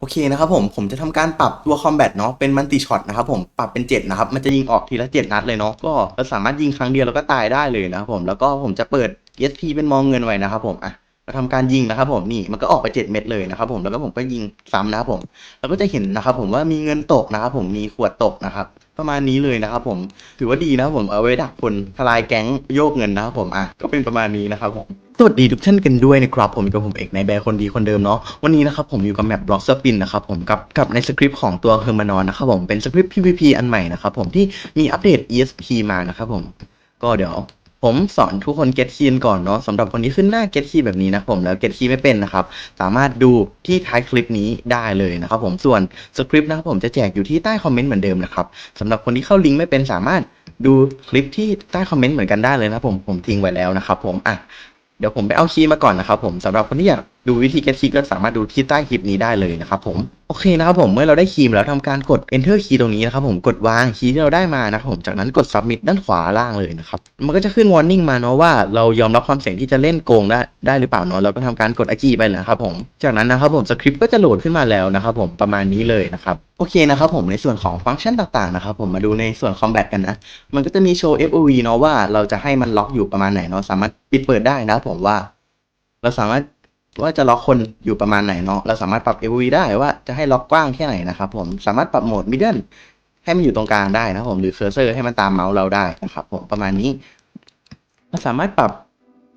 โอเคนะครับผมผมจะทำการปรับตัวคอมแบทเนาะเป็นมันติช็อตนะครับผมปรับเป็น7นะครับมันจะยิงออกทีละ 7 นัดเลยเนาะก็เราสามารถยิงครั้งเดียวแล้วก็ตายได้เลยนะครับผมแล้วก็ผมจะเปิด ESP เป็นมองเงินไว้นะครับผมอะเราทำการยิงนะครับผมนี่มันก็ออกไป 7 เม็ดเลยนะครับผมแล้วก็ผมก็ยิงซ้ำนะครับผมแล้วก็จะเห็นนะครับผมว่ามีเงินตกนะครับผมมีขวดตกนะครับประมาณนี้เลยนะครับผมถือว่าดีนะครับผมเอาไว้ดักคนทลายแก๊งโยกเงินนะครับผมอะก็เป็นประมาณนี้นะครับผม สวัสดีทุกท่านกันด้วยนะครับ ผมกับผมเอกในแบร์คนดีคนเดิมเนาะวันนี้นะครับผมอยู่กับแมปบล็อกสปินนะครับผมกับกับในสคริปต์ของตัวเฮอร์มานอนนะครับผมเป็นสคริปต์ PVP อันใหม่นะครับผมที่มีอัปเดต ESP มานะครับผมก็เดี๋ยวผมสอนทุกคน get key ก่อนเนาะสำหรับคนที่ขึ้นหน้า get key แบบนี้นะผมแล้ว get key ไม่เป็นนะครับ สามารถดูที่ท้ายคลิปนี้ได้เลยนะครับผมส่วนสคริปต์นะครับผมจะแจกอยู่ที่ใต้คอมเมนต์เหมือนเดิมนะครับสำหรับคนที่เข้าลิงก์ไม่เป็นสามารถดูคลิปที่ใต้คอมเมนต์เหมือนกันได้เลยนะผมผมทิ้งไว้แล้วนะครับผมอะ เดี๋ยวผมไปเอาคีย์มาก่อนนะครับผมสำหรับคนที่อยากดูวิธี get key ก็สามารถดูที่ใต้คลิปนี้ได้เลยนะครับผมโอเคนะครับผมเมื่อเราได้คีย์แล้วทำการกด enter key ตรงนี้นะครับผมกดวางคีย์ที่เราได้มานะครับผมจากนั้นกด submit ด้านขวาล่างเลยนะครับมันก็จะขึ้น warning มาเนาะว่าเรายอมรับความเสี่ยงที่จะเล่นโกงได้ได้หรือเปล่าเนาะเราก็ทำการกด agree ไปเลยนะครับผมจากนั้นนะครับผมสคริปต์ก็จะโหลดขึ้นมาแล้วนะครับผมประมาณนี้เลยนะครับโอเคนะครับผมในส่วนของฟังก์ชันต่างๆนะครับผมมาดูในส่วน combat กันนะมันก็จะมีโชว์ FOV เนาะว่าเราจะให้มันล็อกอยู่ประมาณไหนเนาะสามารถปิดเปิดได้นะครับผมว่า เราสามารถ ว่าจะล็อกคนอยู่ประมาณไหนเนาะเราสามารถปรับ FOV ได้ว่าจะให้ล็อกกว้างแค่ไหนนะครับผมสามารถปรับโหมด middle ให้มันอยู่ตรงกลางได้นะครับผมหรือเคอร์เซอร์ให้มันตามเมาส์เราได้นะครับผมประมาณนี้เราสามารถปรับ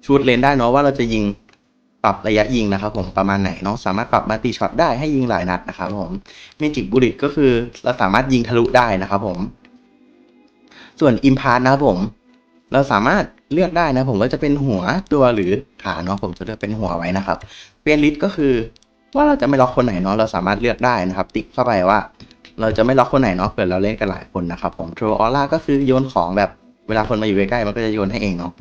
ชูดเลนได้เนาะว่าเราจะยิงปรับระยะยิงนะครับผมประมาณไหนเนาะสามารถปรับมาตีช็อตได้ให้ยิงหลายนัดนะครับผมเมจิกบุล e t ก็คือเราสามารถยิงทะลุได้นะครับผม ส่วน Impact นะครับผม เราสามารถเลือกได้นะผมว่าจะเป็นหัวตัวหรือขาเนาะผมจะเลือกเป็นหัวไว้นะครับเปลี่ยนลิสก็คือว่าเราจะไม่ล็อกคนไหนเนาะเราสามารถเลือกได้นะครับ ติ๊กเข้าไปว่า เราจะไม่ล็อกคนไหนเนาะเผื่อเราเล่นกันหลายคนนะครับผม Throw Aura ก็คือโยนของแบบเวลาคนมาอยู่ใกล้ๆมันก็จะโยนให้เองเนาะ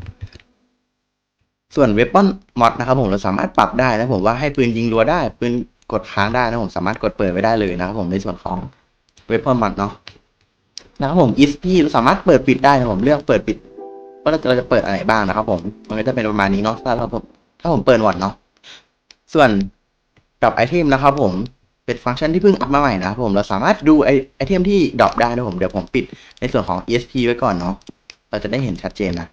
ส่วน Weapon Mod นะครับผมเราสามารถปรับได้นะผมว่าให้ปืนยิงรัวได้ ปืนกดค้างได้นะผมสามารถกดเปิดไว้ได้เลยนะครับผมในส่วนของ Weapon Mod เนาะนะครับผม ESP เราสามารถเปิดปิดได้นะผมเลือกเปิดปิด ว่าเราจะเปิดอะไรบ้างนะครับ ผม มันก็จะเป็นประมาณนี้เนาะถ้าเราถ้าผมเปิดวอดเนาะส่วนกับไอเทมนะครับ ผมเป็นฟังก์ชันที่เพิ่งอัพมาใหม่นะครับผมเราสามารถดูไอไอเทมที่ดรอปได้นะผมเดี๋ยวผมปิดในส่วนของ ESP ไว้ก่อนเนาะเราจะได้เห็นชัดเจนนะ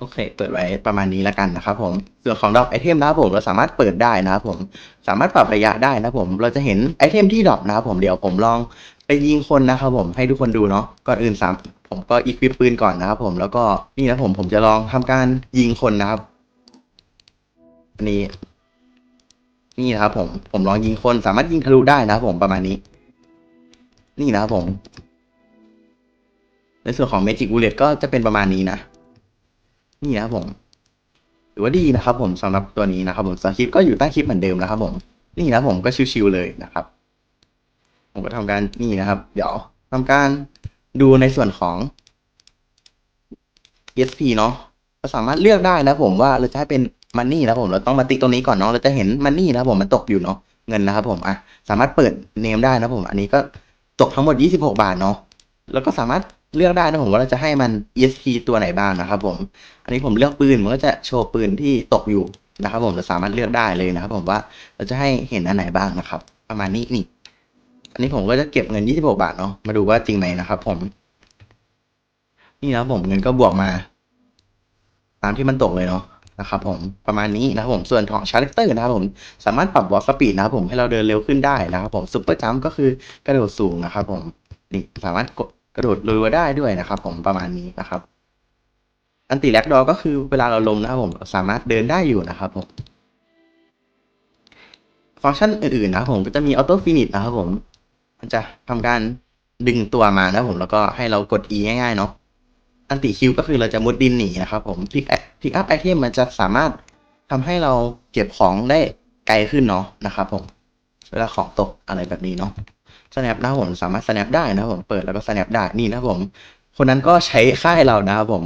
โอเค เปิดไว้ประมาณนี้แล้วกันนะครับผม ส่วนของดรอปไอเทมนะครับผมเราสามารถเปิดได้นะครับผม สามารถปรับระยะได้นะครับผม เราจะเห็นไอเทมที่ดรอปนะครับผม เดี๋ยวผมลองไปยิงคนนะครับผม ให้ทุกคนดูเนาะ ก่อนอื่นสามผมก็อีควิปปืนก่อนนะครับผม แล้วก็นี่นะผมผมจะลองทำการยิงคนนะครับ อันนี้ นี่นะครับผม ผมลองยิงคนสามารถยิงทะลุได้นะครับผมประมาณนี้ นี่นะครับผม ในส่วนของ Magic Bullet ก็จะเป็นประมาณนี้นะ นี่นะครับผมถือว่าดีนะครับ ผมสำหรับตัวนี้นะครับ ผมสคริปต์ก็อยู่ใต้คลิปเหมือนเดิมนะครับ ผมนี่นะผมก็ชิวๆเลยนะครับ ผมก็ทำการนี่นะครับ เดี๋ยวทำการดูในส่วนของ ESP เนาะเราสามารถเลือกได้นะผมว่าเราจะให้เป็นมันนี่นะผมเราต้องมาติตรงนี้ก่อนเนาะเราจะเห็นมันนี่นะผมมันตกอยู่เนาะเงินนะครับ ผมอะสามารถเปิดเนมได้นะผม อันนี้ก็ตกทั้งหมด 26 บาทเนาะแล้วก็สามารถ เลือกได้นะผมว่าเราจะให้มัน ESP ตัวไหนบ้างนะครับผม อันนี้ผมเลือกปืนมันก็จะโชว์ปืนที่ตกอยู่นะครับผมเราสามารถเลือกได้เลยนะครับผมว่าเราจะให้เห็นอันไหนบ้างนะครับ ประมาณนี้นี่ อันนี้ผมก็จะเก็บเงิน 26 บาทเนาะมาดูว่าจริงไหมนะครับผม นี่นะผมเงินก็บวกมา ตามที่มันตกเลยเนาะนะครับผมประมาณนี้นะครับผมส่วนของชาร์เลเตอร์นะครับผมสามารถปรับวอลสปีดนะครับผมให้เราเดินเร็วขึ้นได้นะครับผมซุปเปอร์จัมก็คือกระโดดสูงนะครับผมนี่สามารถกด กระโดดรัวได้ด้วยนะครับ ผมประมาณนี้นะครับ อันติแลกดอก็คือเวลาเราลงนะครับผมสามารถเดินได้อยู่นะครับผมฟังก์ชันอื่นๆนะครับผมก็จะมีออโต้ฟินิชนะครับผม มันจะทำการดึงตัวมานะผมแล้วก็ให้เรากด E ง่ายๆเนาะอันติคิวก็คือเราจะมุดดินหนีนะครับผมพิกพิกอัพไอเทมมันจะสามารถทำให้เราเก็บของได้ไกลขึ้นเนาะนะครับผมเวลาของตกอะไรแบบนี้เนาะ snap นะครับผมสามารถ snap ได้นะครับผมเปิดแล้วก็ snap ได้นี่นะครับผม คนนั้นก็ใช้ค่ายเรานะครับผม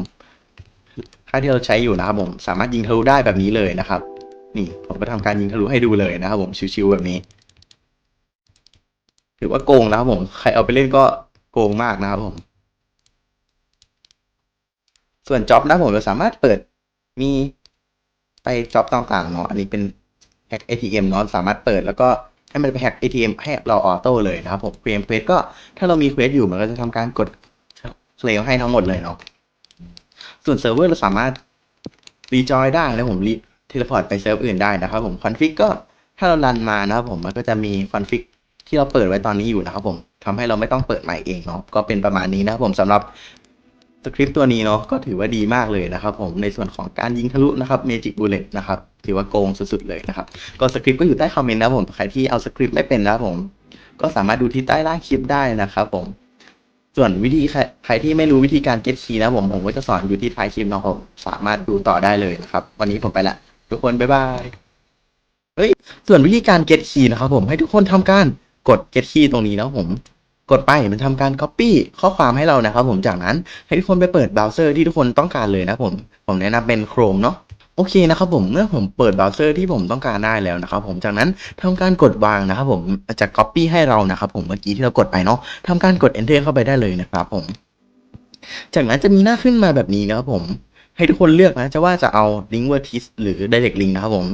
ค่ายที่เราใช้อยู่นะครับผมสามารถยิงทะลุได้แบบนี้เลยนะครับ นี่ผมก็ทำการยิงทะลุให้ดูเลยนะครับผมชิวๆแบบนี้ถือว่าโกงนะครับผมใครเอาไปเล่นก็โกงมากนะครับผม ส่วนจ็อบนะผมเราสามารถเปิดมีไปจ็อบต่างๆเนาะอันนี้เป็นแฮก ATM เนาะสามารถเปิดแล้วก็ ให้มันไปแฮก ATM ให้เราออโต้เลยนะครับผมเคลมเควสก็ถ้าเรามีเควสอยู่มันก็จะทำการกดเคลมให้ทั้งหมดเลยเนาะส่วนเซิร์ฟเวอร์เราสามารถรีจอยได้แล้วผมรีเทเลพอร์ตไปเซิร์ฟอื่นได้นะครับผมคอนฟิกก็ถ้าเรารันมานะครับผมมันก็จะมีคอนฟิกที่เราเปิดไว้ตอนนี้อยู่นะครับผมทำให้เราไม่ต้องเปิดใหม่เองเนาะก็เป็นประมาณนี้นะครับผมสำหรับ สคริปต์ตัวนี้เนาะก็ถือว่าดีมากเลยนะครับผมในส่วนของการยิงทะลุนะครับ Magic Bullet นะครับถือว่าโกงสุดๆเลยนะครับก็สคริปต์ก็อยู่ใต้คอมเมนต์นะผมใครที่เอาสคริปต์ไม่เป็นนะผมก็สามารถดูที่ใต้ล่างคลิปได้นะครับผมส่วนวิธีใครที่ไม่รู้วิธีการ get key นะผมผมก็จะสอนอยู่ที่ท้ายคลิปนะผมสามารถดูต่อได้เลยนะครับวันนี้ผมไปละทุกคนบ๊ายบายเฮ้ยส่วนวิธีการ get key นะครับผมให้ทุกคนทำการกด get key ตรงนี้นะผม กดไปมันทำการ copy ข้อความให้เรานะครับผมจากนั้นให้ทุกคนไปเปิดเบราว์เซอร์ที่ทุกคนต้องการเลยนะผม ผมแนะนำเป็น Chrome เนาะโอเคนะครับผมเมื่อผมเปิดเบราว์เซอร์ที่ผมต้องการได้แล้วนะครับผมจากนั้นทำการกดวางนะครับผมจะ copy ให้เรานะครับผมเมื่อกี้ที่เรากดไปเนาะทำการกด enter เข้าไปได้เลยนะครับผม จากนั้นจะมีหน้าขึ้นมาแบบนี้นะครับผมให้ทุกคนเลือกนะจะว่าจะเอา link vertis หรือ direct link นะครับผม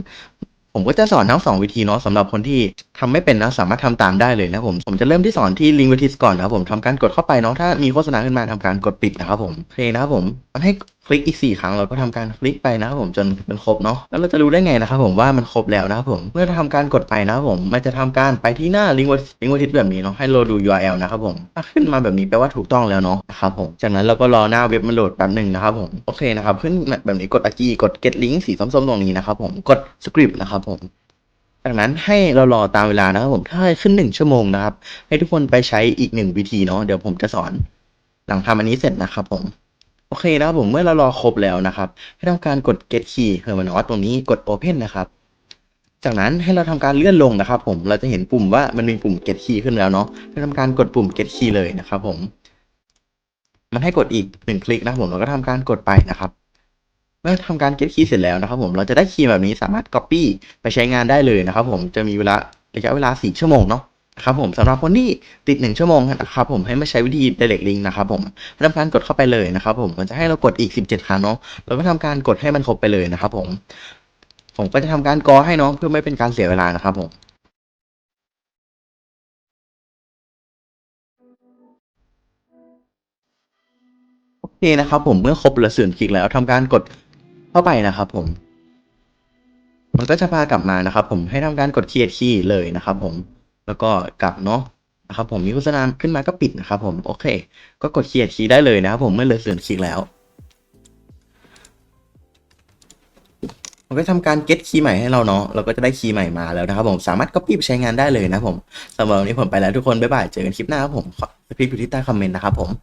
ผมก็จะสอนทั้งสองวิธีเนาะสำหรับคนที่ทำไม่เป็นนะสามารถทำตามได้เลยนะผมผมจะเริ่มที่สอนที่ลิงก์วิธีก่อนนะครับผมทำการกดเข้าไปเนาะถ้ามีโฆษณาขึ้นมาทำการกดปิดนะครับผมโอเคนะครับผมมันให้ ลิกอีก 4 ครั้งเราก็ทำการคลิกไปนะครับผมจนเป็นครบเนาะแล้วเราจะรู้ได้ไงนะครับผมว่ามันครบแล้วนะครับผมเมื่อทำการกดไปนะครับผมมันจะทำการไปที่หน้า link vertis link vertis แบบนี้เนาะให้เราดู URL นะครับผมถ้าขึ้นมาแบบนี้แปลว่าถูกต้องแล้วเนาะนะครับผมจากนั้นเราก็รอหน้าเว็บมันโหลดแป๊บหนึ่งนะครับผมโอเคนะครับขึ้นแบบนี้กด AG กด get link สีส้มๆตรงนี้นะครับผมกด script นะครับผมจากนั้นให้เรารอตามเวลานะครับผมถ้าขึ้นหนึ่งชั่วโมงนะครับ ให้ทุกคนไปใช้อีกหนึ่งวิธีเนาะเดี๋ยวผมจะสอน หลังทำอันนี้เสร็จนะครับผม โอเคนะครับผมเมื่อเรารอครบแล้วนะครับ ให้ทำการกด get key เฮอร์มานอสตรงนี้กด open นะครับ จากนั้นให้เราทำการเลื่อนลงนะครับ ผมเราจะเห็นปุ่มว่ามันมีปุ่ม get key ขึ้นแล้วเนาะให้ทำการกดปุ่ม get key เลยนะครับผมมันให้กดอีกหนึ่งคลิกนะครับผมเราก็ทำการกดไปนะครับเมื่อทำการ get key เสร็จแล้วนะครับ ผมเราจะได้คีย์แบบนี้สามารถ copy ไปใช้งานได้เลยนะครับ ผมจะมีเวลาระยะเวลา 4 ชั่วโมงเนาะ ครับผมสำหรับคนที่ติด 1 ชั่วโมงนะครับผมให้มาใช้วิธี direct link นะครับผมทำการกดเข้าไปเลยนะครับผมมันจะให้เรากดอีก 17 ครั้งเนาะเราก็ทำการกดให้มันครบไปเลยนะครับผม ผมก็จะทำการกอให้เนาะเพื่อไม่เป็นการเสียเวลานะครับผมโอเคนะครับผมเมื่อครบเหลือส่นคลิกแล้วทำการกดเข้าไปนะครับผม มันก็จะพากลับมานะครับผมให้ทำการกด create key เลยนะครับผม แล้วก็กลับเนาะนะครับผมมีโฆษณาขึ้นมาก็ปิดนะครับผมโอเค ก็กดเคลียร์คีย์ได้เลยนะครับผมเมื่อเหลือส่วนคีย์แล้วมันก็ทำการเก็ตคีย์ใหม่ให้เราเนาะเราก็จะได้คีย์ใหม่มาแล้วนะครับผมสามารถ copy ไปใช้งานได้เลยนะผมสำหรับวันนี้ผมไปแล้วทุกคน บ๊ายบาย เจอกันคลิปหน้าครับผมขอคลิปอยู่ที่ใต้คอมเมนต์นะครับผม